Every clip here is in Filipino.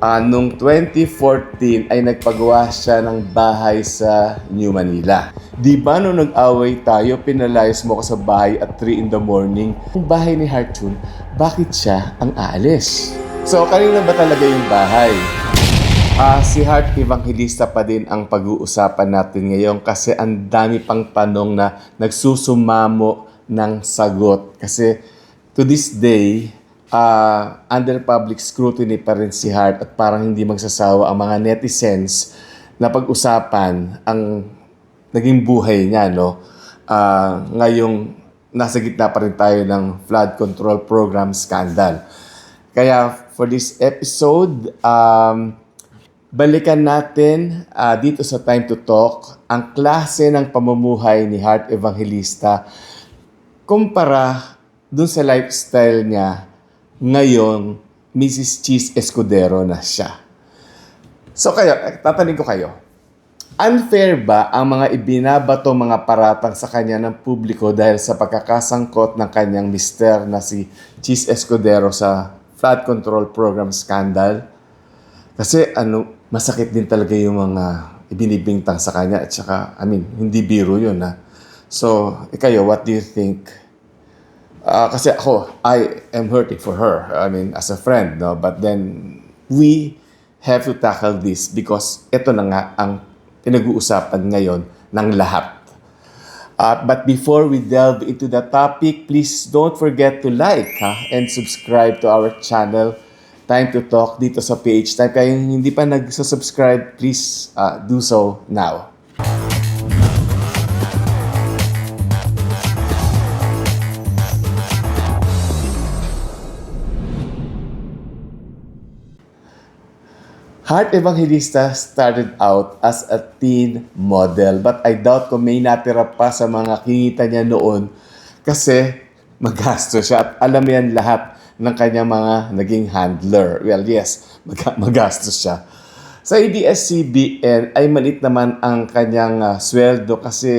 Ah, noong 2014 ay nagpagawa siya ng bahay sa New Manila. Di ba nung nag-away tayo, pinalayas mo ko sa bahay at 3 in the morning? Ang bahay ni Hartun, bakit siya ang aalis? So, kanina ba talaga yung bahay? Ah, si Heart Evangelista pa din ang pag-uusapan natin ngayon kasi ang dami pang tanong na nagsusumamo ng sagot. Kasi to this day, ah, under public scrutiny pa rin si Heart at parang hindi magsasawa ang mga netizens na pag-usapan ang naging buhay niya, no? Ah, ngayong nasa gitna pa rin tayo ng flood control program scandal. Kaya for this episode, um, balikan natin ah, dito sa Time to Talk ang klase ng pamumuhay ni Heart Evangelista kumpara dun sa lifestyle niya ngayon Mrs. Cheese Escudero na siya. So kayo, eh, tatanungin ko kayo, unfair ba ang mga ibinabato mga paratang sa kanya ng publiko dahil sa pagkakasangkot ng kanyang mister na si Cheese Escudero sa flood control program scandal? Kasi ano, masakit din talaga yung mga ibinibintang sa kanya at saka, I mean, hindi biro yun ha. So, ikayo, what do you think? Ah, kasi ako, I am hurting for her. I mean, as a friend, no? But then, we have to tackle this because ito na nga ang pinag-uusapan ngayon ng lahat. Uh, but before we delve into the topic, please don't forget to like ha, and subscribe to our channel, Time to Talk, dito sa PH Time. Kaya yung hindi pa nag-subscribe, please uh, do so now. Heart Evangelista started out as a teen model but I doubt kung may natira pa sa mga kinita niya noon kasi magastos siya at alam yan lahat ng kanyang mga naging handler. Well, yes, mag- magastos siya. Sa ABS-CBN ay malit naman ang kanyang ah, sweldo kasi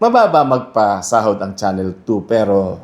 mababa magpasahod ang Channel 2 pero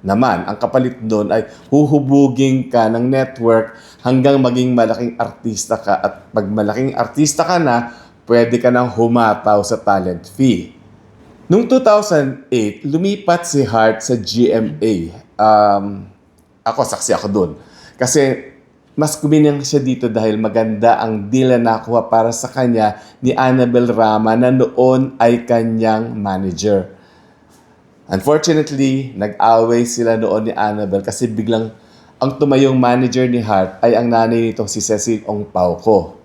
naman, ang kapalit doon ay huhubugin ka ng network hanggang maging malaking artista ka. At pag malaking artista ka na, pwede ka nang humataw sa talent fee. Noong 2008, lumipat si Hart sa GMA. Um, ako, saksi ako doon. Kasi mas kuminang siya dito dahil maganda ang deal na nakuha para sa kanya ni Annabel Rama na noon ay kanyang manager. Unfortunately, nag-away sila noon ni Annabel kasi biglang ang tumayong manager ni Hart ay ang nanay nitong si Cecil Ong Pauco.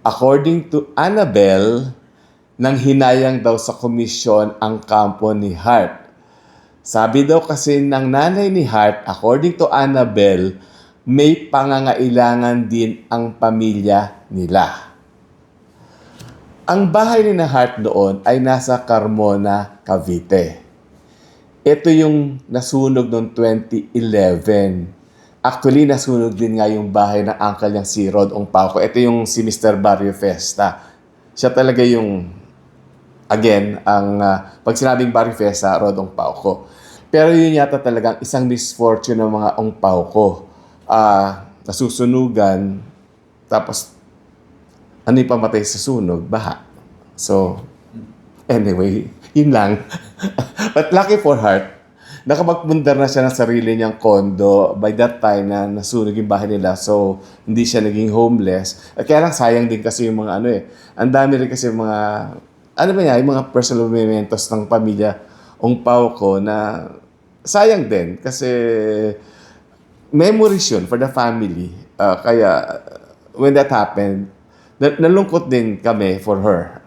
According to Annabel, nang hinayang daw sa komisyon ang kampo ni Hart. Sabi daw kasi ng nanay ni Hart, according to Annabel, may pangangailangan din ang pamilya nila. Ang bahay ni na Hart noon ay nasa Carmona, Cavite. Ito yung nasunog noong 2011. Actually, nasunog din nga yung bahay ng uncle niyang si Rod Ong Pauco. Ito yung si Mr. Barrio Festa. Siya talaga yung, again, ang ah, pag sinabing Barrio Festa, Rod Ong Pauco. Pero yun yata talagang isang misfortune ng mga Ong Pauco. Ah, nasusunugan, tapos ano yung pamatay sa sunog? Baha. So, anyway, yun lang. But lucky for Heart, nakapagpundar na siya ng sarili niyang kondo by that time na nasunog yung bahay nila. So, hindi siya naging homeless. At kaya lang sayang din kasi yung mga ano eh. Ang dami rin kasi yung mga, ano ba niya, yung mga personal mementos ng pamilya Ong Pao ko na sayang din kasi memories yun for the family. Uh, kaya when that happened, na- nalungkot din kami for her.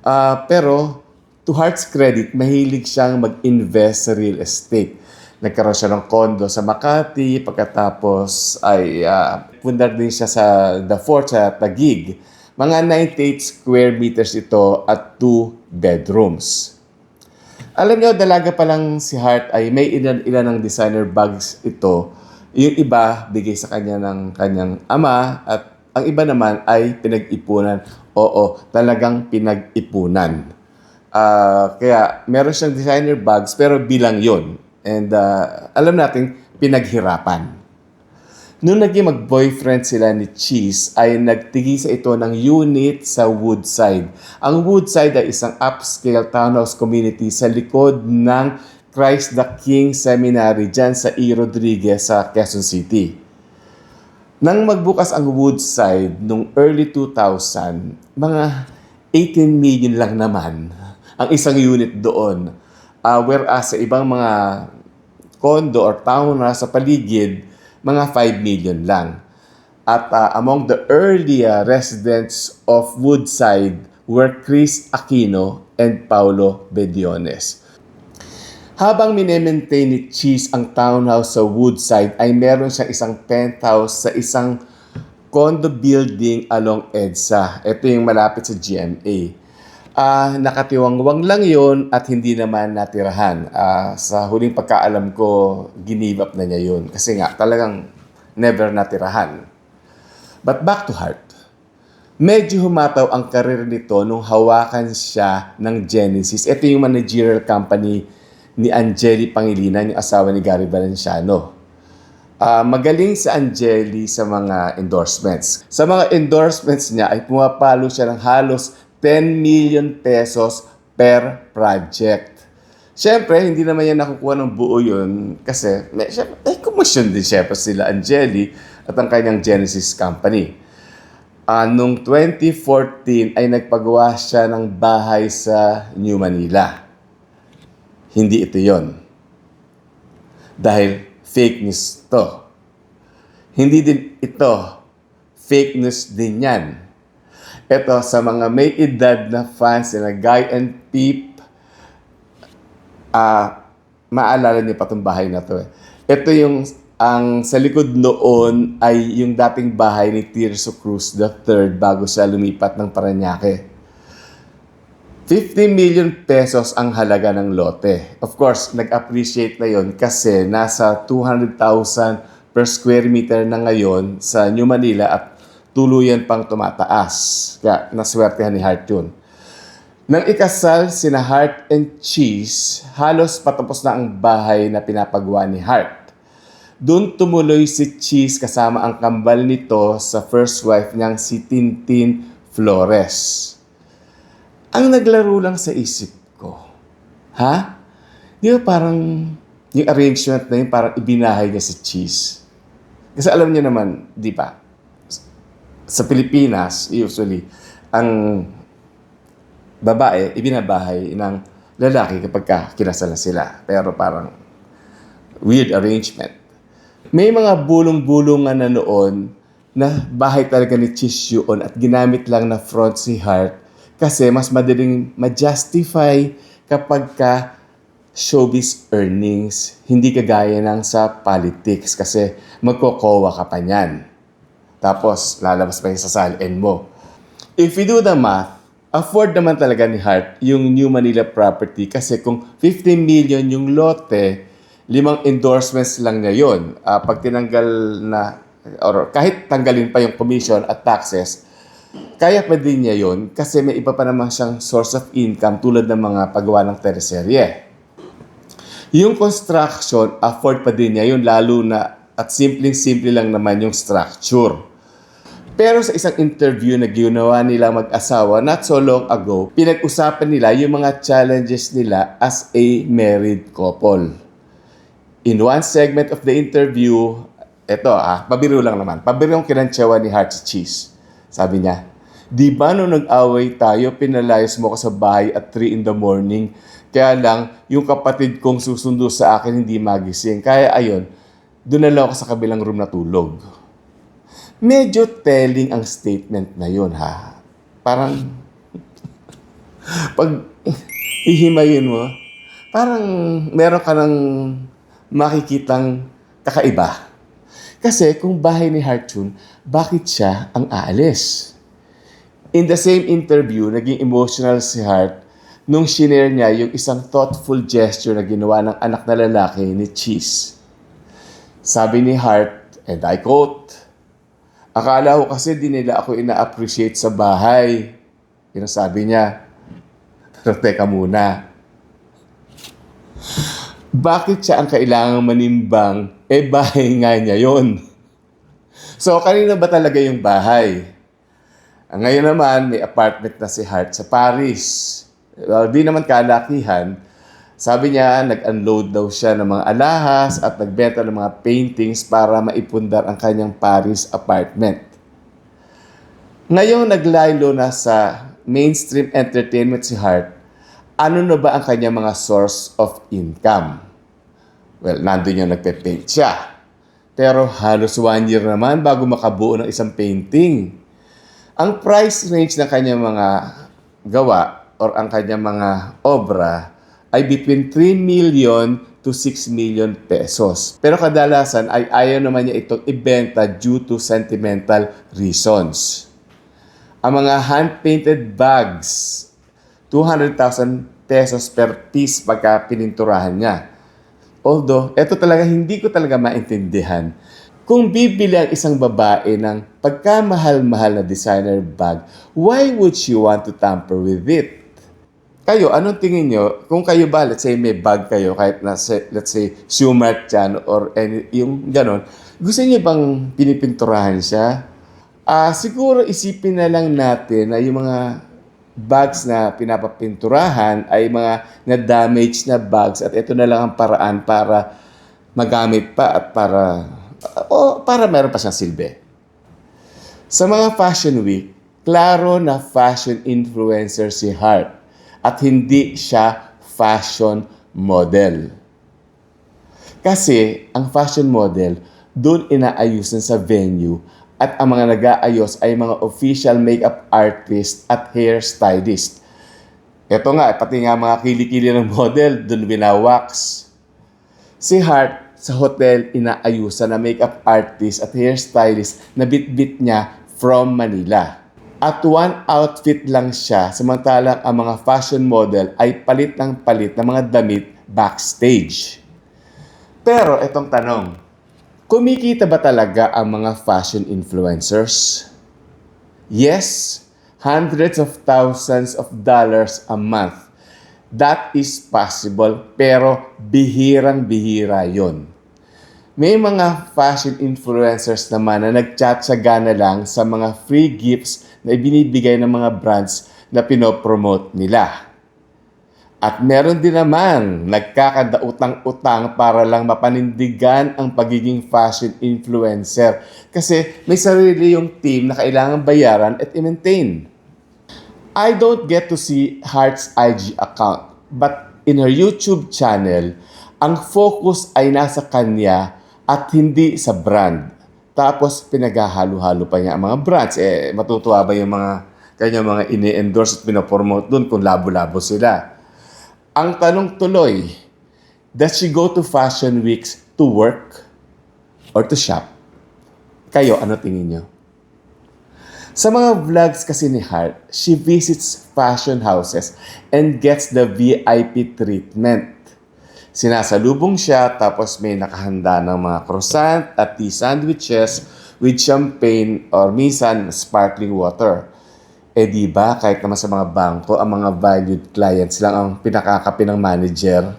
Ah, pero to Heart's credit, mahilig siyang mag-invest sa real estate. Nagkaroon siya ng condo sa Makati, pagkatapos ay uh, pundar din siya sa The Fort sa Taguig. Mga 98 square meters ito at 2 bedrooms. Alam niyo, dalaga pa lang si Hart ay may ilan, ilan ng designer bags ito. Yung iba, bigay sa kanya ng kanyang ama at ang iba naman ay pinag-ipunan. Oo, talagang pinag-ipunan. Ah, kaya meron siyang designer bags pero bilang yon And ah, alam natin, pinaghirapan. Nung naging mag-boyfriend sila ni Cheese, ay nagtigisa ito ng unit sa Woodside. Ang Woodside ay isang upscale townhouse community sa likod ng Christ the King Seminary dyan sa E. Rodriguez sa Quezon City. Nang magbukas ang Woodside nung early 2000, mga 18 million lang naman ang isang unit doon. Ah, whereas sa ibang mga condo or town na sa paligid, mga 5 million lang. At ah, among the early ah, residents of Woodside were Chris Aquino and Paulo Bediones. Habang minemaintain ni Cheese ang townhouse sa Woodside, ay meron siyang isang penthouse sa isang condo building along EDSA. Ito yung malapit sa GMA. Ah, nakatiwangwang lang yon at hindi naman natirahan. Ah, sa huling pagkaalam ko, give up na niya yun. Kasi nga, talagang never natirahan. But back to heart. Medyo humataw ang karir nito nung hawakan siya ng Genesis. Ito yung managerial company ni Angeli Pangilinan, yung asawa ni Gary Valenciano. Ah, magaling si Angeli sa mga endorsements. Sa mga endorsements niya ay pumapalo siya ng halos 10 million pesos per project. Siyempre, hindi naman yan nakukuha ng buo yun kasi may, syempre, may commission din syempre sila Angeli at ang kanyang Genesis Company. Ah, noong 2014 ay nagpagawa siya ng bahay sa New Manila. Hindi ito yon. Dahil fake news to. Hindi din ito. Fake news din yan. Ito, sa mga may edad na fans na Guy and Peep, ah, maalala niyo pa itong bahay na to. Eh. Ito yung, ang sa likod noon ay yung dating bahay ni Tirso Cruz III bago siya lumipat ng Paranaque. 50 million pesos ang halaga ng lote. Of course, nag-appreciate na yon kasi nasa 200,000 per square meter na ngayon sa New Manila at tuluyan pang tumataas. Kaya naswertehan ni Hart yun. Nang ikasal sina Hart and Cheese, halos patapos na ang bahay na pinapagawa ni Hart. Doon tumuloy si Cheese kasama ang kambal nito sa first wife niyang si Tintin Flores. Ang naglaro lang sa isip ko, ha? Di ba parang yung arrangement na yun parang ibinahay niya si Cheese? Kasi alam niyo naman, di ba? Sa Pilipinas, usually, ang babae, ibinabahay ng lalaki kapag ka kinasal na sila. Pero parang weird arrangement. May mga bulong-bulungan na noon na bahay talaga ni Cheese yun at ginamit lang na front si Hart kasi mas madaling ma-justify kapag ka showbiz earnings, hindi kagaya ng sa politics kasi magkokowa ka pa niyan. Tapos, lalabas pa yung sasalin mo. If you do the math, afford naman talaga ni Hart yung New Manila property kasi kung 15 million yung lote, limang endorsements lang niya yun. Ah, pag tinanggal na, or kahit tanggalin pa yung commission at taxes, kaya pa din niya yun kasi may iba pa naman siyang source of income tulad ng mga paggawa ng teleserye. Yung construction, afford pa din niya yun lalo na at simpleng-simple lang naman yung structure. Pero sa isang interview na ginawa nila mag-asawa not so long ago, pinag-usapan nila yung mga challenges nila as a married couple. In one segment of the interview, eto ah, pabiro lang naman, pabiro yung kinantsawa ni Hearts Cheese. Sabi niya, Di ba nung nag-away tayo, pinalayas mo ko sa bahay at 3 in the morning? Kaya lang, yung kapatid kong susundo sa akin hindi magising. Kaya ayun, doon na lang ako sa kabilang room natulog. Medyo telling ang statement na yun, ha? Parang, pag ihimayin mo, parang meron ka ng makikitang kakaiba. Kasi kung bahay ni Hartune, bakit siya ang aalis? In the same interview, naging emotional si Hart nung shinare niya yung isang thoughtful gesture na ginawa ng anak na lalaki ni Cheese. Sabi ni Hart, and I quote, Akala ko kasi di nila ako ina-appreciate sa bahay. Yun ang sabi niya. Pero teka muna. Bakit siya ang kailangang manimbang? Eh, bahay nga niya yon. So, kanino ba talaga yung bahay? Ngayon naman, may apartment na si Hart sa Paris. Well, di naman kalakihan. Sabi niya, nag-unload daw siya ng mga alahas at nagbenta ng mga paintings para maipundar ang kanyang Paris apartment. Ngayong naglaylo na sa mainstream entertainment si Hart, ano na ba ang kanyang mga source of income? Well, nandun yung nagpe-paint siya. Pero halos one year naman bago makabuo ng isang painting. Ang price range ng kanyang mga gawa or ang kanyang mga obra ay between 3 million to 6 million pesos. Pero kadalasan ay ayaw naman niya itong ibenta due to sentimental reasons. Ang mga hand-painted bags, 200,000 pesos per piece pagka pininturahan niya. Although, eto talaga hindi ko talaga maintindihan. Kung bibili ang isang babae ng pagkamahal-mahal na designer bag, why would she want to tamper with it? Kayo, anong tingin nyo? Kung kayo ba, let's say may bag kayo, kahit na, let's say, Sumart yan or any, yung ganon, gusto niyo bang pinipinturahan siya? Ah, siguro isipin na lang natin na yung mga bags na pinapapinturahan ay mga na-damage na bags at ito na lang ang paraan para magamit pa at para o para meron pa siyang silbi. Sa mga fashion week, klaro na fashion influencer si Hart at hindi siya fashion model. Kasi ang fashion model, doon inaayusan sa venue at ang mga nag-aayos ay mga official makeup artist at hairstylist. Ito nga, pati nga mga kilikili ng model, doon winawax. Si Hart, sa hotel, inaayusan na makeup artist at hairstylist na bit-bit niya from Manila. At one outfit lang siya, samantalang ang mga fashion model ay palit ng palit ng mga damit backstage. Pero itong tanong, kumikita ba talaga ang mga fashion influencers? Yes, hundreds of thousands of dollars a month. That is possible, pero bihirang-bihira yon. May mga fashion influencers naman na nagtsatsaga na lang sa mga free gifts na ibinibigay ng mga brands na pinopromote nila. At meron din naman nagkakadautang-utang para lang mapanindigan ang pagiging fashion influencer kasi may sarili yung team na kailangan bayaran at i-maintain. I don't get to see Heart's IG account, but in her YouTube channel, ang focus ay nasa kanya at hindi sa brand. Tapos pinaghahalo-halo pa niya ang mga brands. Eh, matutuwa ba yung mga kanya mga ini-endorse at pinopromote doon kung labo-labo sila? Ang tanong tuloy, does she go to fashion weeks to work or to shop? Kayo, ano tingin niyo? Sa mga vlogs kasi ni Hart, she visits fashion houses and gets the VIP treatment. Sinasalubong siya tapos may nakahanda ng mga croissant at tea sandwiches with champagne or minsan sparkling water. Eh di ba kahit naman sa mga bangko, ang mga valued clients lang ang pinakakapi ng manager.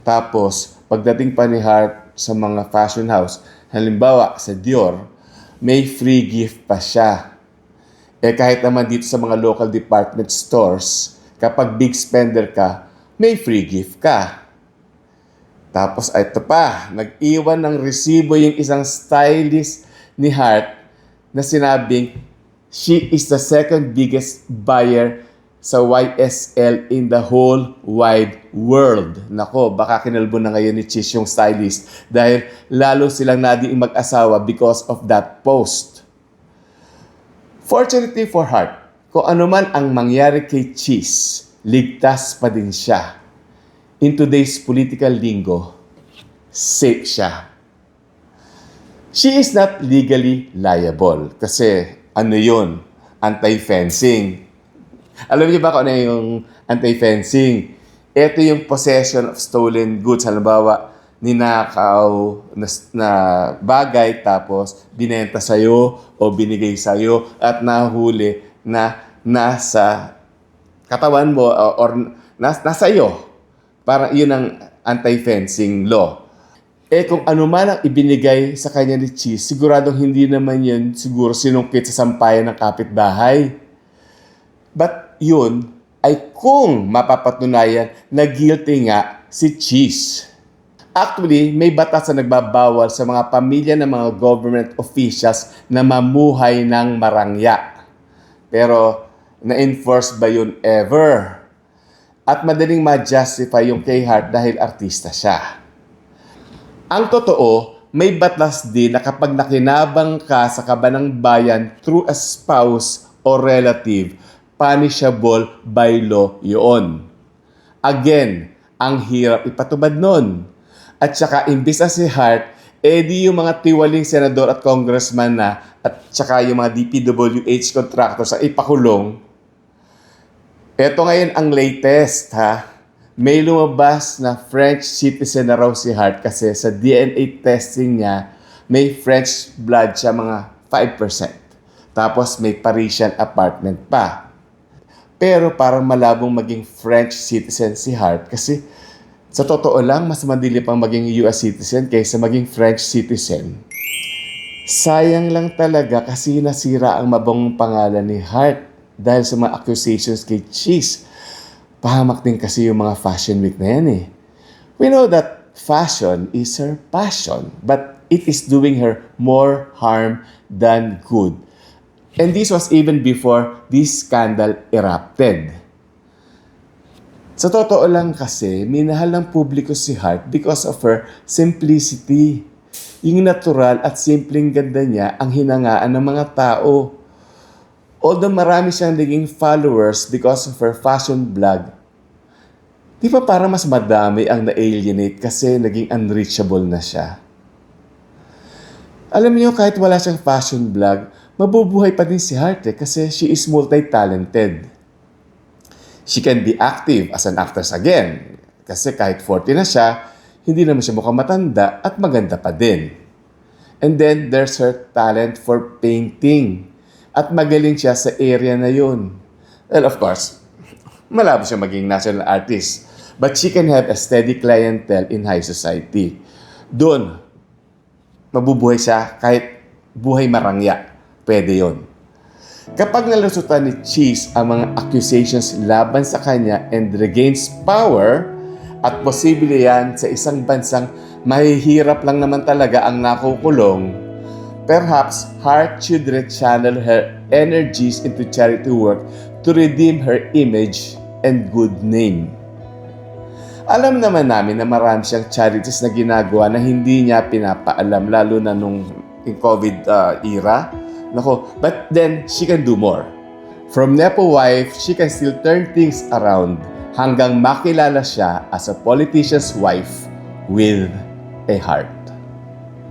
Tapos, pagdating pa ni Hart sa mga fashion house, halimbawa sa Dior, may free gift pa siya. Eh kahit naman dito sa mga local department stores, kapag big spender ka, may free gift ka. Tapos ito pa, nag-iwan ng resibo yung isang stylist ni Hart na sinabing she is the second biggest buyer sa YSL in the whole wide world. Nako, baka kinalbo na ngayon ni Chish yung stylist dahil lalo silang nadiing mag-asawa because of that post. Fortunately for Hart, kung ano man ang mangyari kay Cheese, ligtas pa din siya. In today's political lingo, safe siya. She is not legally liable kasi ano yun, anti-fencing. Alam niyo ba kung ano yung anti-fencing? Ito yung possession of stolen goods. Halimbawa, ninakaw na, na bagay tapos binenta sa'yo o binigay sa'yo at nahuli na nasa katawan mo o- or nas, nasa iyo. Parang yun ang anti-fencing law. Eh kung ano man ang ibinigay sa kanya ni Cheese, siguradong hindi naman yun siguro sinungkit sa sampayan ng kapitbahay. But yun ay kung mapapatunayan na guilty nga si Cheese. Actually, may batas na nagbabawal sa mga pamilya ng mga government officials na mamuhay ng marangya. Pero na-enforce ba yun ever? At madaling ma-justify yung kay Hart dahil artista siya. Ang totoo, may batas din na kapag nakinabang ka sa kabanang bayan through a spouse or relative, punishable by law yun. Again, ang hirap ipatubad nun. At saka, imbis na si Hart, edi yung mga tiwaling senador at congressman na at saka yung mga DPWH contractors ang ipakulong. Ito ngayon ang latest ha. May lumabas na French citizen na raw si Hart kasi sa DNA testing niya, may French blood siya mga 5%. Tapos may Parisian apartment pa. Pero parang malabong maging French citizen si Hart kasi sa totoo lang, mas madili pang maging US citizen kaysa maging French citizen. Sayang lang talaga kasi nasira ang mabangong pangalan ni Hart dahil sa mga accusations kay Cheese. Pahamak din kasi yung mga fashion week na yan eh. We know that fashion is her passion, but it is doing her more harm than good. And this was even before this scandal erupted. Sa totoo lang kasi, minahal ng publiko si Hart because of her simplicity. Yung natural at simpleng ganda niya ang hinangaan ng mga tao. Although marami siyang naging followers because of her fashion blog, di ba parang mas madami ang na-alienate kasi naging unreachable na siya? Alam niyo, kahit wala siyang fashion blog, mabubuhay pa din si Hart eh, kasi she is multi-talented. She can be active as an actress again. Kasi kahit 40 na siya, hindi naman siya mukhang matanda at maganda pa din. And then there's her talent for painting. At magaling siya sa area na yun. Well, of course, malabo siya maging national artist. But she can have a steady clientele in high society. Doon, mabubuhay siya kahit buhay marangya. Pwede yon. Kapag nalusutan ni Cheese ang mga accusations laban sa kanya and regains power, at posible yan sa isang bansang mahihirap lang naman talaga ang nakukulong, perhaps Hart should channel her energies into charity work to redeem her image and good name. Alam naman namin na marami siyang charities na ginagawa na hindi niya pinapaalam lalo na nung COVID uh, era. Nako, but then she can do more. From Nepo wife, she can still turn things around hanggang makilala siya as a politician's wife with a heart.